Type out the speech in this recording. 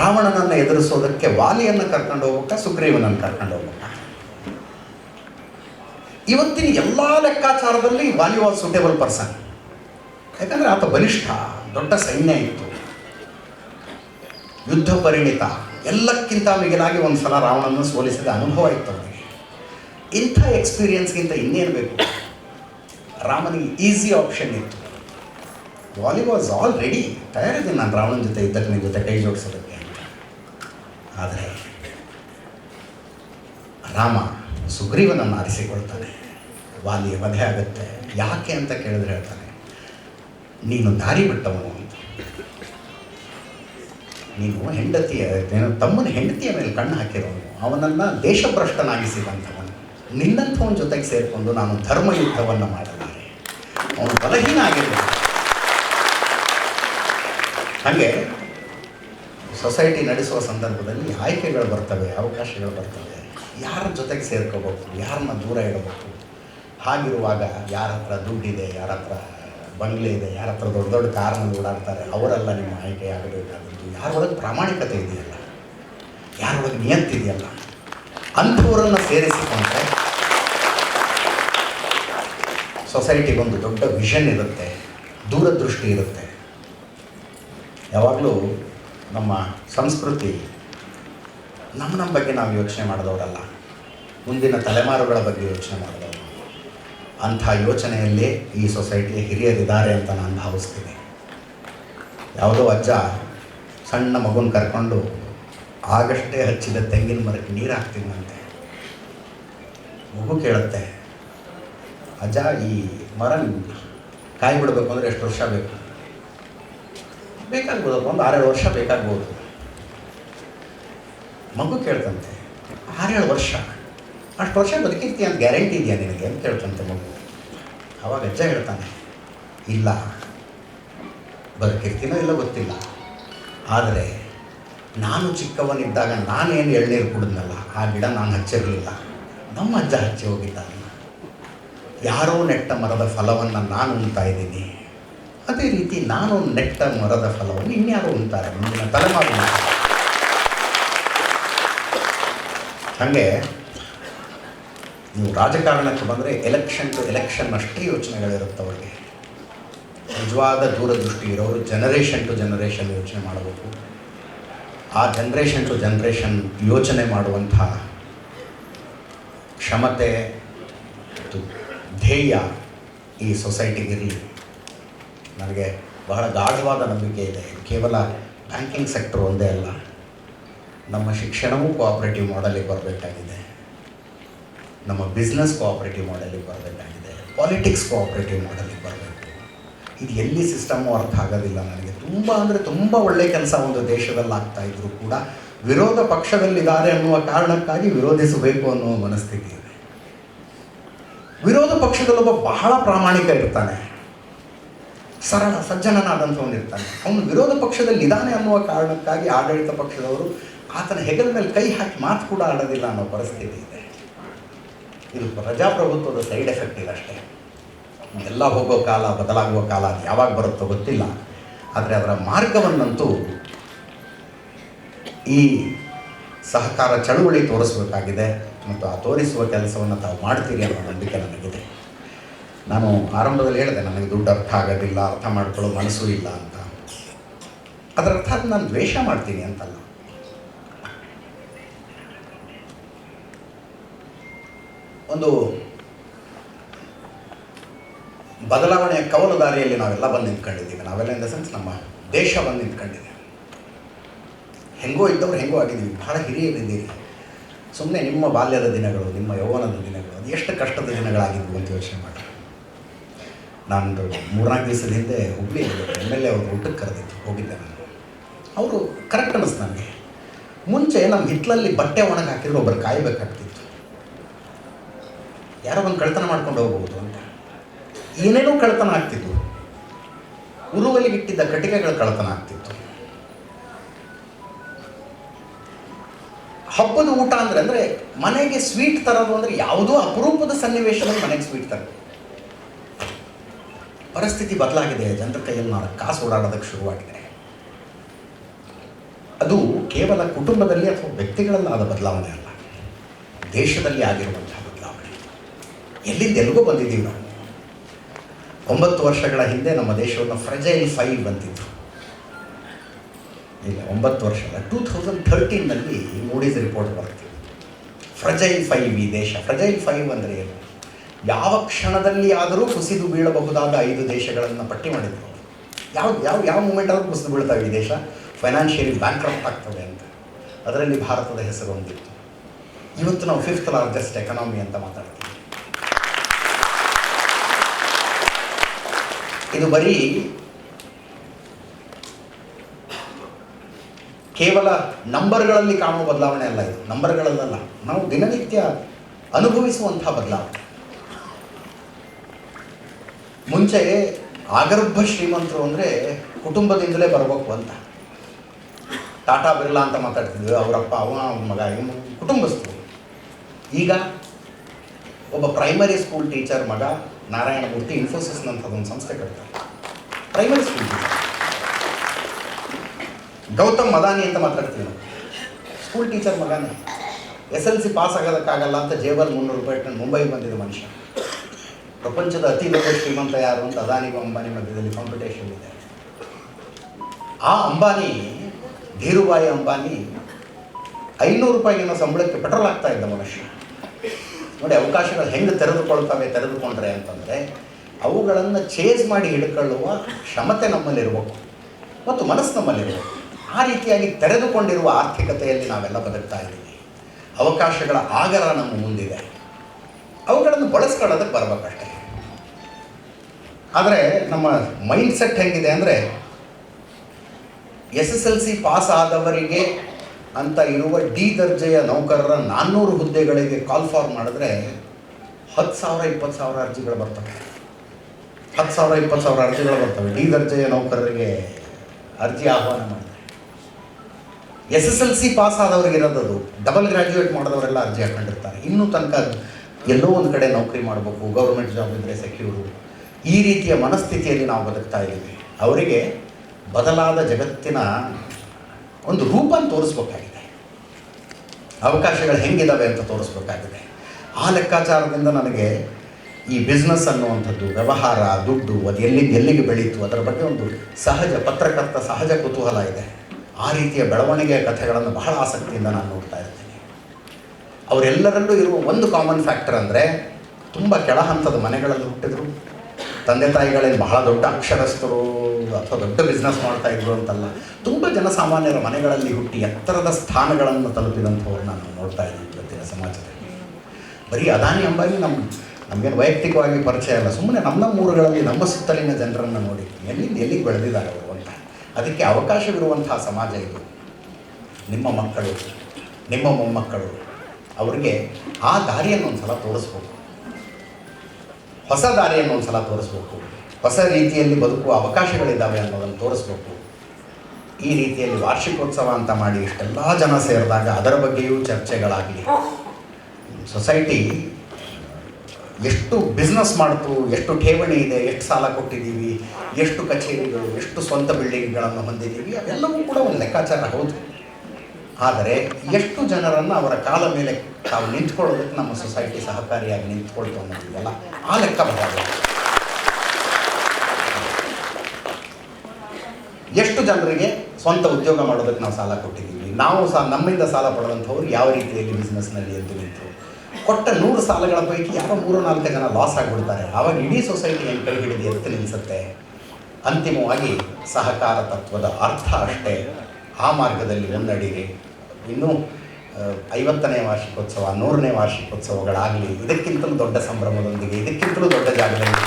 ರಾವಣನನ್ನು ಎದುರಿಸೋದಕ್ಕೆ ವಾಲಿಯನ್ನು ಕರ್ಕೊಂಡು ಹೋಗ್ಬೇಕಾ, ಸುಗ್ರೀವನನ್ನು ಕರ್ಕೊಂಡು ಹೋಗ್ಬೇಕಾ? ಇವತ್ತಿನ ಎಲ್ಲ ಲೆಕ್ಕಾಚಾರದಲ್ಲಿ ವಾಲಿ ವಾಸ್ ಸೂಟೇಬಲ್ ಪರ್ಸನ್ ಯಾಕಂದರೆ ಆತ ಬಲಿಷ್ಠ, ದೊಡ್ಡ ಸೈನ್ಯ ಇತ್ತು. ಯುದ್ಧ ಪರಿಣಿತ, ಎಲ್ಲಕ್ಕಿಂತ ಮಿಗಿಲಾಗಿ ಒಂದು ಸಲ ರಾವಣನ ಸೋಲಿಸಿದ ಅನುಭವ ಇತ್ತು ಅವನಿಗೆ. ಇಂಥ ಎಕ್ಸ್ಪೀರಿಯನ್ಸ್ಗಿಂತ ಇನ್ನೇನು ಬೇಕು? ರಾಮನಿಗೆ ಈಸಿ ಆಪ್ಷನ್ ಇತ್ತು. ವಾಲಿ ವಾಸ್ ಆಲ್ ರೆಡಿ ತಯಾರಿದ್ದೀನಿ ನಾನು ರಾವಣನ ಜೊತೆ ಇದ್ದಕ್ಕೆ ನಿನ್ನ ಜೊತೆ ಕೈ ಜೋಡಿಸೋದಕ್ಕೆ. ಆದರೆ ರಾಮ ಸುಗ್ರೀವನನ್ನು ಆರಿಸಿಕೊಳ್ತಾನೆ. ವಾಲಿಯ ವಧೆ ಆಗುತ್ತೆ. ಯಾಕೆ ಅಂತ ಕೇಳಿದ್ರೆ ಹೇಳ್ತಾನೆ, ನೀನು ದಾರಿ ಬಿಟ್ಟವನು ಅಂತ. ನೀನು ಹೆಂಡತಿಯ, ನೀನು ತಮ್ಮನ ಹೆಂಡತಿಯ ಮೇಲೆ ಕಣ್ಣು ಹಾಕಿರೋನು. ಅವನನ್ನು ದೇಶಭ್ರಷ್ಟನಾಗಿಸಿದಂಥವನು ನಿನ್ನಂಥವನ ಜೊತೆಗೆ ಸೇರಿಕೊಂಡು ನಾನು ಧರ್ಮ ಯುದ್ಧವನ್ನು ಮಾಡಲಾರೆ. ಅವನು ಬಲಹೀನ ಆಗಿರ್ತಾನೆ. ಹಾಗೆ ಸೊಸೈಟಿ ನಡೆಸುವ ಸಂದರ್ಭದಲ್ಲಿ ಆಯ್ಕೆಗಳು ಬರ್ತವೆ, ಅವಕಾಶಗಳು ಬರ್ತವೆ. ಯಾರ ಜೊತೆಗೆ ಸೇರ್ಕೋಬೇಕು, ಯಾರನ್ನ ದೂರ ಇಡಬೇಕು? ಹಾಗಿರುವಾಗ ಯಾರ ಹತ್ರ ದುಡ್ಡಿದೆ, ಯಾರ ಹತ್ರ ಬಂಗ್ಲೆ ಇದೆ, ಯಾರ ಹತ್ರ ದೊಡ್ಡ ದೊಡ್ಡ ಕಾರನ್ನು ಓಡಾಡ್ತಾರೆ, ಅವರೆಲ್ಲ ನಿಮ್ಮ ಆಯ್ಕೆ ಆಗಬೇಕಾದದ್ದು ಯಾರೊಳಗೆ ಪ್ರಾಮಾಣಿಕತೆ ಇದೆಯಲ್ಲ? ಯಾರೊಳಗೆ ಇದೆಯಲ್ಲ? ಅಂಥವರನ್ನು ಸೇರಿಸಿಕೊಂಡ್ರೆ ಸೊಸೈಟಿಗೊಂದು ದೊಡ್ಡ ವಿಷನ್ ಇರುತ್ತೆ, ದೂರದೃಷ್ಟಿ ಇರುತ್ತೆ. ಯಾವಾಗಲೂ ನಮ್ಮ ಸಂಸ್ಕೃತಿ ನಮ್ಮ ನಮ್ಮ ಬಗ್ಗೆ ನಾವು ಯೋಚನೆ ಮಾಡಿದವರಲ್ಲ. ಮುಂದಿನ ತಲೆಮಾರುಗಳ ಬಗ್ಗೆ ಯೋಚನೆ ಮಾಡಿದವರು ಅಂಥ ಯೋಚನೆಯಲ್ಲೇ ಈ ಸೊಸೈಟಿಯ ಹಿರಿಯರಿದ್ದಾರೆ ಅಂತ ನಾನು ಭಾವಿಸ್ತೀನಿ. ಯಾವುದೋ ಅಜ್ಜ ಸಣ್ಣ ಮಗುನ ಕರ್ಕೊಂಡು ಆಗಷ್ಟೇ ಹಚ್ಚಿದ ತೆಂಗಿನ ಮರಕ್ಕೆ ನೀರು ಹಾಕ್ತೀನಂತೆ ಮಗು ಕೇಳುತ್ತೆ, ಅಜ್ಜ, ಈ ಮರ ಕಾಯಿ ಬಿಡಬೇಕು ಅಂದರೆ ಎಷ್ಟು ವರ್ಷ ಬೇಕು? ಬೇಕಾಗ್ಬೋದು, ಒಂದು ಆರೇಳು ವರ್ಷ ಬೇಕಾಗ್ಬೋದು. ಮಗು ಕೇಳ್ತಂತೆ, ಆರೇಳು ವರ್ಷ? ಅಷ್ಟು ವರ್ಷ ಬದುಕಿರ್ತೀಯ ಅಂತ ಗ್ಯಾರಂಟಿ ಇದೆಯಾ ನಿನಗೆ ಅಂತ ಕೇಳ್ತಂತೆ ಮಗು. ಅವಾಗ ಅಜ್ಜ ಹೇಳ್ತಾನೆ, ಇಲ್ಲ. ಬದುಕಿರ್ತೀನೋ ಇಲ್ಲ ಗೊತ್ತಿಲ್ಲ. ಆದರೆ ನಾನು ಚಿಕ್ಕವನಿದ್ದಾಗ ನಾನೇನು ಎಳ್ನೀರು ಕುಡಿದ್ನಲ್ಲ, ಆ ಗಿಡ ನಾನು ಹಚ್ಚಿರಲಿಲ್ಲ. ನಮ್ಮ ಅಜ್ಜ ಹಚ್ಚಿ ಹೋಗಿದ್ದ. ಯಾರೋ ನೆಟ್ಟ ಮರದ ಫಲವನ್ನು ನಾನು ಉಣ್ತಾ ಇದ್ದೀನಿ. ಅದೇ ರೀತಿ ನಾನು ನೆಟ್ಟ ಮರದ ಫಲವನ್ನು ಇನ್ಯಾರು ಉಂಟಾರೆ ಮುಂದಿನ ತಲೆಮಾರು. ಹಾಗೆ ನೀವು ರಾಜಕಾರಣಕ್ಕೆ ಬಂದರೆ ಎಲೆಕ್ಷನ್ ಟು ಎಲೆಕ್ಷನ್ ಅಷ್ಟೇ ಯೋಚನೆಗಳಿರುತ್ತೆ ಅವರಿಗೆ. ನಿಜವಾದ ದೂರದೃಷ್ಟಿ ಇರೋರು ಜನರೇಷನ್ ಟು ಜನರೇಷನ್ ಯೋಚನೆ ಮಾಡಬೇಕು. ಆ ಜನ್ರೇಷನ್ ಟು ಜನ್ರೇಷನ್ ಯೋಚನೆ ಮಾಡುವಂಥ ಕ್ಷಮತೆ ಮತ್ತು ಧ್ಯೇಯ ಈ ಸೊಸೈಟಿಗಿರಲಿ ನನಗೆ ಬಹಳ ಗಾಢವಾದ ನಂಬಿಕೆ ಇದೆ. ಕೇವಲ ಬ್ಯಾಂಕಿಂಗ್ ಸೆಕ್ಟರ್ ಒಂದೇ ಅಲ್ಲ. ನಮ್ಮ ಶಿಕ್ಷಣವೂ ಕೋಆಪ್ರೇಟಿವ್ ಮಾಡಲಿಗೆ ಬರಬೇಕಾಗಿದೆ. ನಮ್ಮ ಬಿಸ್ನೆಸ್ ಕೋಆಪ್ರೇಟಿವ್ ಮಾಡಲಿಗೆ ಬರಬೇಕಾಗಿದೆ. ಪಾಲಿಟಿಕ್ಸ್ ಕೋಆಪ್ರೇಟಿವ್ ಮಾಡಲಿಗೆ ಬರಬೇಕು. ಇದು ಎಲ್ಲಿ ಸಿಸ್ಟಮು ಅರ್ಥ ಆಗೋದಿಲ್ಲ ನನಗೆ. ತುಂಬ ಅಂದರೆ ತುಂಬ ಒಳ್ಳೆಯ ಕೆಲಸ ಒಂದು ದೇಶದಲ್ಲಿ ಆಗ್ತಾ ಇದ್ರೂ ಕೂಡ ವಿರೋಧ ಪಕ್ಷದಲ್ಲಿದ್ದಾರೆ ಅನ್ನುವ ಕಾರಣಕ್ಕಾಗಿ ವಿರೋಧಿಸಬೇಕು ಅನ್ನುವ ಮನಸ್ಥಿತಿ ಇದೆ. ವಿರೋಧ ಪಕ್ಷದಲ್ಲೊಬ್ಬ ಬಹಳ ಪ್ರಾಮಾಣಿಕ ಇರ್ತಾನೆ. ಸರಳ ಸಜ್ಜನನಾದಂಥ ಇರ್ತಾನೆ. ಅವನು ವಿರೋಧ ಪಕ್ಷದಲ್ಲಿ ಇದ್ದಾನೆ ಅನ್ನುವ ಕಾರಣಕ್ಕಾಗಿ ಆಡಳಿತ ಪಕ್ಷದವರು ಆತನ ಹೆಗಲ ಮೇಲೆ ಕೈ ಹಾಕಿ ಮಾತು ಕೂಡ ಆಡೋದಿಲ್ಲ ಅನ್ನೋ ಪರಿಸ್ಥಿತಿ ಇದೆ. ಇದು ಪ್ರಜಾಪ್ರಭುತ್ವದ ಸೈಡ್ ಎಫೆಕ್ಟ್ ಇದಷ್ಟೇ ಎಲ್ಲ ಹೋಗೋ ಕಾಲ, ಬದಲಾಗುವ ಕಾಲ ಅದು ಯಾವಾಗ ಬರುತ್ತೋ ಗೊತ್ತಿಲ್ಲ. ಆದರೆ ಅದರ ಮಾರ್ಗವನ್ನಂತೂ ಈ ಸಹಕಾರ ಚಳುವಳಿ ತೋರಿಸಬೇಕಾಗಿದೆ ಮತ್ತು ಆ ತೋರಿಸುವ ಕೆಲಸವನ್ನು ತಾವು ಮಾಡ್ತೀರಿ ಅನ್ನೋ ನಂಬಿಕೆ ನನಗಿದೆ. ನಾನು ಆರಂಭದಲ್ಲಿ ಹೇಳಿದೆ, ನನಗೆ ದುಡ್ಡು ಅರ್ಥ ಆಗೋದಿಲ್ಲ, ಅರ್ಥ ಮಾಡ್ಕೊಳ್ಳೋ ಮನಸ್ಸು ಇಲ್ಲ ಅಂತ. ಅದರ ಅರ್ಥ ನಾನು ದ್ವೇಷ ಮಾಡ್ತೀನಿ ಅಂತಲ್ಲ. ಒಂದು ಬದಲಾವಣೆಯ ಕವಲು ದಾರಿಯಲ್ಲಿ ನಾವೆಲ್ಲ ಬಂದು ನಿಂತ್ಕೊಂಡಿದ್ದೀವಿ. ನಾವೆಲ್ಲ ಇನ್ ದ ಸೆನ್ಸ್ ನಮ್ಮ ದೇಶ ಬಂದು ನಿಂತ್ಕೊಂಡಿದೆ. ಹೆಂಗೋ ಇದ್ದವ್ರು ಹೆಂಗೋ ಆಗಿದ್ದೀವಿ. ಬಹಳ ಹಿರಿಯರಿದ್ದೀರಿ ಸುಮ್ಮನೆ ನಿಮ್ಮ ಬಾಲ್ಯದ ದಿನಗಳು, ನಿಮ್ಮ ಯೌವನದ ದಿನಗಳು, ಅದು ಎಷ್ಟು ಕಷ್ಟದ ದಿನಗಳಾಗಿದ್ವು ಅಂತ ಯೋಚನೆ ಮಾಡಿ ನಾನು ಮೂರ್ನಾಲ್ಕು ದಿವಸದ ಹಿಂದೆ ಹುಬ್ಳಿ ಎಂ ಎಲ್ ಎ ಅವರು ಊಟಕ್ಕೆ ಕರೆದಿತ್ತು ಹೋಗಿದ್ದೆ ನಾನು. ಅವರು ಕರೆಕ್ಟ್ ಅನ್ನಿಸ್ತು ನನಗೆ. ಮುಂಚೆ ನಮ್ಮ ಹಿತ್ಲಲ್ಲಿ ಬಟ್ಟೆ ಒಣಗಿ ಹಾಕಿದ್ರೆ ಒಬ್ಬರು ಕಾಯಬೇಕಾಗ್ತಿತ್ತು. ಯಾರೋ ಒಂದು ಕಳ್ತನ ಮಾಡ್ಕೊಂಡು ಹೋಗ್ಬೋದು ಅಂತ. ಏನೇನೋ ಕಳ್ತನ ಆಗ್ತಿತ್ತು. ಉರುವಲಿಗಿಟ್ಟಿದ್ದ ಕಟಿಕೆಗಳ ಕಳ್ತನ ಆಗ್ತಿತ್ತು. ಹಬ್ಬದ ಊಟ ಅಂದ್ರೆ ಅಂದ್ರೆ ಮನೆಗೆ ಸ್ವೀಟ್ ತರೋದು ಅಂದ್ರೆ ಯಾವುದೋ ಅಪರೂಪದ ಸನ್ನಿವೇಶದಲ್ಲಿ ಮನೆಗೆ ಸ್ವೀಟ್ ತರೋದು ಪರಿಸ್ಥಿತಿ ಬದಲಾಗಿದೆ, ಜನರ ಕೈಯಲ್ಲಿ ನಾವು ಕಾಸು ಓಡಾಡೋದಕ್ಕೆ ಶುರುವಾಗಿದೆ. ಅದು ಕೇವಲ ಕುಟುಂಬದಲ್ಲಿ ಅಥವಾ ವ್ಯಕ್ತಿಗಳಲ್ಲಾದ ಬದಲಾವಣೆ ಅಲ್ಲ. ದೇಶದಲ್ಲಿ ಆಗಿರುವಂತಹ ಬದಲಾವಣೆ. ಎಲ್ಲಿಂದ ಎಲ್ಲಿಗೂ ಬಂದಿದ್ದೀವಿ ನಾವು. ಒಂಬತ್ತು ವರ್ಷಗಳ ಹಿಂದೆ ನಮ್ಮ ದೇಶವನ್ನು ಫ್ರೆಜೈಲ್ ಫೈವ್ ಅಂತಿದ್ರು ಇಲ್ಲ, ಒಂಬತ್ತು ವರ್ಷ ಅಲ್ಲ ಟೂ ತೌಸಂಡ್ ಥರ್ಟೀನಲ್ಲಿ ಮೂಡೀಸ್ ರಿಪೋರ್ಟ್ ಬರ್ತೀವಿ ಫ್ರಜೈಲ್ ಫೈವ್ ಈ ದೇಶ. ಫ್ರಜೈಲ್ ಫೈವ್ ಅಂದರೆ ಏನು? ಯಾವ ಕ್ಷಣದಲ್ಲಿ ಆದರೂ ಕುಸಿದು ಬೀಳಬಹುದಾದ ಐದು ದೇಶಗಳನ್ನು ಪಟ್ಟಿ ಮಾಡಿದ್ರು. ಯಾವ ಯಾವ ಯಾವ ಮೂಮೆಂಟ್ ಆದರೂ ಕುಸಿದು ಬೀಳ್ತಾವೆ ಈ ದೇಶ? ಫೈನಾನ್ಷಿಯಲಿ ಬ್ಯಾಂಕ್ರಪ್ಟ್ ಆಗ್ತದೆ ಅಂತ. ಅದರಲ್ಲಿ ಭಾರತದ ಹೆಸರು ಹೊಂದಿತ್ತು ಇವತ್ತು ನಾವು ಫಿಫ್ತ್ ಲಾರ್ಜೆಸ್ಟ್ ಎಕನಾಮಿ ಅಂತ ಮಾತಾಡ್ತೀವಿ. ಇದು ಬರೀ ಕೇವಲ ನಂಬರ್ಗಳಲ್ಲಿ ಕಾಣುವ ಬದಲಾವಣೆ ಅಲ್ಲ ಇದು. ನಂಬರ್ಗಳಲ್ಲ ನಾವು ದಿನನಿತ್ಯ ಅನುಭವಿಸುವಂಥ ಬದಲಾವಣೆ. ಮುಂಚೆ ಆಗರ್ಭ ಶ್ರೀಮಂತರು ಅಂದರೆ ಕುಟುಂಬದಿಂದಲೇ ಬರಬೇಕು ಅಂತ. ಟಾಟಾ ಬಿರ್ಲಾ ಅಂತ ಮಾತಾಡ್ತಿದ್ವಿ, ಅವರಪ್ಪ ಅವ ಮಗ ಇನ್ನು ಕುಟುಂಬಸ್ಥರು. ಈಗ ಒಬ್ಬ ಪ್ರೈಮರಿ ಸ್ಕೂಲ್ ಟೀಚರ್ ಮಗ ನಾರಾಯಣಮೂರ್ತಿ ಒಂದು ಸಂಸ್ಥೆ ಕಟ್ತಾರೆ. ಪ್ರೈಮರಿ ಸ್ಕೂಲ್ ಟೀಚರ್ ಗೌತಮ್ ಮದಾನಿ ಅಂತ ಮಾತಾಡ್ತೀವಿ ನಾವು ಸ್ಕೂಲ್ ಟೀಚರ್ ಮಗನೇ. ಎಸ್ ಎಲ್ ಸಿ ಪಾಸ್ ಆಗೋದಕ್ಕಾಗಲ್ಲ ಅಂತ ಜೇಬಲ್ ಮುನ್ನೂರು ರೂಪಾಯಿ ಇಟ್ಕೊಂಡು ಮುಂಬೈಗೆ ಬಂದಿದ್ದ ಮನುಷ್ಯ. ಪ್ರಪಂಚದ ಅತಿ ದೊಡ್ಡ ಶ್ರೀಮಂತ ಯಾರು ಅಂತ ಅದಾನಿಗೂ ಅಂಬಾನಿ ಮಧ್ಯದಲ್ಲಿ ಕಾಂಪಿಟೇಷನ್ ಇದೆ. ಆ ಅಂಬಾನಿ, ಧೀರುಬಾಯಿ ಅಂಬಾನಿ ಐನೂರು ರೂಪಾಯಿಗಿನ ಸಂಬಳಕ್ಕೆ ಪೆಟ್ರೋಲ್ ಆಗ್ತಾ ಇದ್ದ ಮನುಷ್ಯ. ನೋಡಿ, ಅವಕಾಶಗಳು ಹೆಂಗೆ ತೆರೆದುಕೊಳ್ತವೆ, ತೆರೆದುಕೊಂಡ್ರೆ ಅಂತಂದರೆ ಅವುಗಳನ್ನು ಚೇಸ್ ಮಾಡಿ ಹಿಡ್ಕೊಳ್ಳುವ ಕ್ಷಮತೆ ನಮ್ಮಲ್ಲಿರಬೇಕು ಮತ್ತು ಮನಸ್ಸು ನಮ್ಮಲ್ಲಿರಬೇಕು ಆ ರೀತಿಯಾಗಿ ತೆರೆದುಕೊಂಡಿರುವ ಆರ್ಥಿಕತೆಯಲ್ಲಿ ನಾವೆಲ್ಲ ಬದುಕ್ತಾ ಇದ್ದೀವಿ. ಅವಕಾಶಗಳ ಆಗರ ನಮ್ಮ ಮುಂದಿದೆ. ಅವುಗಳನ್ನು ಬಳಸ್ಕೊಳ್ಳೋದಕ್ಕೆ ಬರ್ಬೇಕಷ್ಟೇ. ಆದರೆ ನಮ್ಮ ಮೈಂಡ್ ಸೆಟ್ ಹೆಂಗಿದೆ ಅಂದರೆ S S L C pass ಆದವರಿಗೆ ಅಂತ ಇರುವ ಡಿ ದರ್ಜೆಯ ನೌಕರರ ನಾನ್ನೂರು ಹುದ್ದೆಗಳಿಗೆ ಕಾಲ್ ಫಾರ್ ಮಾಡಿದ್ರೆ ಹತ್ತು ಸಾವಿರ, ಇಪ್ಪತ್ತು ಸಾವಿರ ಅರ್ಜಿಗಳು ಬರ್ತವೆ. ಹತ್ತು ಸಾವಿರ, ಇಪ್ಪತ್ತು ಸಾವಿರ ಅರ್ಜಿಗಳು ಬರ್ತವೆ. ಡಿ ದರ್ಜೆಯ ನೌಕರರಿಗೆ ಅರ್ಜಿ ಆಹ್ವಾನ ಮಾಡಿದ್ರೆ. S S L C pass ಆದವ್ರಿಗೆ ಇರೋದದು. ಡಬಲ್ ಗ್ರ್ಯಾಜುಯೇಟ್ ಮಾಡಿದವರೆಲ್ಲ ಅರ್ಜಿ ಹಾಕೊಂಡಿರ್ತಾರೆ. ಇನ್ನೂ ತನಕ ಎಲ್ಲೋ ಒಂದು ಕಡೆ ನೌಕರಿ ಮಾಡಬೇಕು. ಗೌರ್ಮೆಂಟ್ ಜಾಬ್ ಇದ್ದರೆ ಸೆಕ್ಯೂರು ಈ ರೀತಿಯ ಮನಸ್ಥಿತಿಯಲ್ಲಿ ನಾವು ಬದುಕ್ತಾ ಇದ್ದೀವಿ. ಅವರಿಗೆ ಬದಲಾದ ಜಗತ್ತಿನ ಒಂದು ರೂಪ ತೋರಿಸ್ಬೇಕಾಗಿದೆ. ಅವಕಾಶಗಳು ಹೆಂಗಿದ್ದಾವೆ ಅಂತ ತೋರಿಸ್ಬೇಕಾಗಿದೆ. ಆ ಲೆಕ್ಕಾಚಾರದಿಂದ ನನಗೆ ಈ ಬಿಸ್ನೆಸ್ ಅನ್ನುವಂಥದ್ದು, ವ್ಯವಹಾರ, ದುಡ್ಡು, ಅದು ಎಲ್ಲಿಂದ ಎಲ್ಲಿಗೆ ಬೆಳೀತು, ಅದರ ಬಗ್ಗೆ ಒಂದು ಸಹಜ ಪತ್ರಕರ್ತ, ಸಹಜ ಕುತೂಹಲ ಇದೆ. ಆ ರೀತಿಯ ಬೆಳವಣಿಗೆಯ ಕಥೆಗಳನ್ನು ಬಹಳ ಆಸಕ್ತಿಯಿಂದ ನಾನು ನೋಡ್ತಾ ಇರ್ತೀನಿ. ಅವರೆಲ್ಲರಲ್ಲೂ ಇರುವ ಒಂದು ಕಾಮನ್ ಫ್ಯಾಕ್ಟರ್ ಅಂದರೆ, ತುಂಬ ಕೆಳಹಂತದ ಮನೆಗಳಲ್ಲಿ ಹುಟ್ಟಿದ್ರು. ತಂದೆ ತಾಯಿಗಳೇನು ಬಹಳ ದೊಡ್ಡ ಅಕ್ಷರಸ್ಥರು ಅಥವಾ ದೊಡ್ಡ ಬಿಸ್ನೆಸ್ ಮಾಡ್ತಾ ಇದ್ರು ಅಂತಲ್ಲ, ತುಂಬ ಜನಸಾಮಾನ್ಯರ ಮನೆಗಳಲ್ಲಿ ಹುಟ್ಟಿ ಎತ್ತರದ ಸ್ಥಾನಗಳನ್ನು ತಲುಪಿದಂಥವ್ರನ್ನ ನಾವು ನೋಡ್ತಾ ಇದ್ದೀವಿ ಇವತ್ತಿನ ಸಮಾಜದಲ್ಲಿ. ಬರೀ ಅದಾನಿ ಅಂಬಾನಿ ನಮ್ಮ ನಮಗೇನು ವೈಯಕ್ತಿಕವಾಗಿ ಪರಿಚಯ ಅಲ್ಲ ಸುಮ್ಮನೆ ನಮ್ಮ ಊರುಗಳಲ್ಲಿ, ನಮ್ಮ ಸುತ್ತಲಿನ ಜನರನ್ನು ನೋಡಿ ಎಲ್ಲಿಂದ ಎಲ್ಲಿಗೆ ಬೆಳೆದಿದ್ದಾರೆ ಅವರು ಅಂತ. ಅದಕ್ಕೆ ಅವಕಾಶವಿರುವಂತಹ ಸಮಾಜ ಇದು. ನಿಮ್ಮ ಮಕ್ಕಳು, ನಿಮ್ಮ ಮೊಮ್ಮಕ್ಕಳು, ಅವರಿಗೆ ಆ ದಾರಿಯನ್ನು ಒಂದು ಸಲ ತೋರಿಸ್ಬೇಕು. ಹೊಸ ದಾರಿಯನ್ನು ಒಂದು ಸಲ ತೋರಿಸ್ಬೇಕು. ಹೊಸ ರೀತಿಯಲ್ಲಿ ಬದುಕುವ ಅವಕಾಶಗಳಿದ್ದಾವೆ ಅನ್ನೋದನ್ನು ತೋರಿಸ್ಬೇಕು. ಈ ರೀತಿಯಲ್ಲಿ ವಾರ್ಷಿಕೋತ್ಸವ ಅಂತ ಮಾಡಿ ಇಷ್ಟೆಲ್ಲ ಜನ ಸೇರಿದಾಗ ಅದರ ಬಗ್ಗೆಯೂ ಚರ್ಚೆಗಳಾಗಲಿ ಸೊಸೈಟಿ ಎಷ್ಟು ಬಿಸ್ನೆಸ್ ಮಾಡ್ತು, ಎಷ್ಟು ಠೇವಣಿ ಇದೆ, ಎಷ್ಟು ಸಾಲ ಕೊಟ್ಟಿದ್ದೀವಿ, ಎಷ್ಟು ಕಚೇರಿಗಳು, ಎಷ್ಟು ಸ್ವಂತ ಬಿಲ್ಡಿಂಗ್ಗಳನ್ನು ಹೊಂದಿದ್ದೀವಿ, ಅವೆಲ್ಲವೂ ಕೂಡ ಒಂದು ಲೆಕ್ಕಾಚಾರ, ಹೌದು. ಆದರೆ ಎಷ್ಟು ಜನರನ್ನು ಅವರ ಕಾಲ ಮೇಲೆ ತಾವು ನಿಂತ್ಕೊಳ್ಳೋದಕ್ಕೆ ನಮ್ಮ ಸೊಸೈಟಿ ಸಹಕಾರಿಯಾಗಿ ನಿಂತ್ಕೊಳ್ತು ಅನ್ನೋದಿದೆಯಲ್ಲ ಆ ಲೆಕ್ಕ ಬರಬೇಕು ಎಷ್ಟು ಜನರಿಗೆ ಸ್ವಂತ ಉದ್ಯೋಗ ಮಾಡೋದಕ್ಕೆ ನಾವು ಸಾಲ ಕೊಟ್ಟಿದ್ದೀವಿ? ನಾವು ಸಹ ನಮ್ಮಿಂದ ಸಾಲ ಪಡೆದಂಥವ್ರು ಯಾವ ರೀತಿಯಲ್ಲಿ ಬಿಸ್ನೆಸ್ನಲ್ಲಿ ಎದ್ದು ನಿಂತರು? ಕೊಟ್ಟ ನೂರು ಸಾಲಗಳ ಪೈಕಿ ಯಾರೋ ಮೂರು ನಾಲ್ಕು ಜನ ಲಾಸ್ ಆಗಿಬಿಡ್ತಾರೆ. ಆವಾಗ ಇಡೀ ಸೊಸೈಟಿ ಏನು ಕೈ ಹಿಡಿದು ಎತ್ತು ನಿಲ್ಲಿಸುತ್ತೆ ಅಂತಿಮವಾಗಿ ಸಹಕಾರ ತತ್ವದ ಅರ್ಥ ಅಷ್ಟೇ. ಆ ಮಾರ್ಗದಲ್ಲಿ ಮುನ್ನಡೀರಿ ಇನ್ನೂ ಐವತ್ತನೇ ವಾರ್ಷಿಕೋತ್ಸವ ನೂರನೇ ವಾರ್ಷಿಕೋತ್ಸವಗಳಾಗಲಿ ಇದಕ್ಕಿಂತಲೂ ದೊಡ್ಡ ಸಂಭ್ರಮದೊಂದಿಗೆ ಇದಕ್ಕಿಂತಲೂ ದೊಡ್ಡ ಜಾಗದಲ್ಲಿ.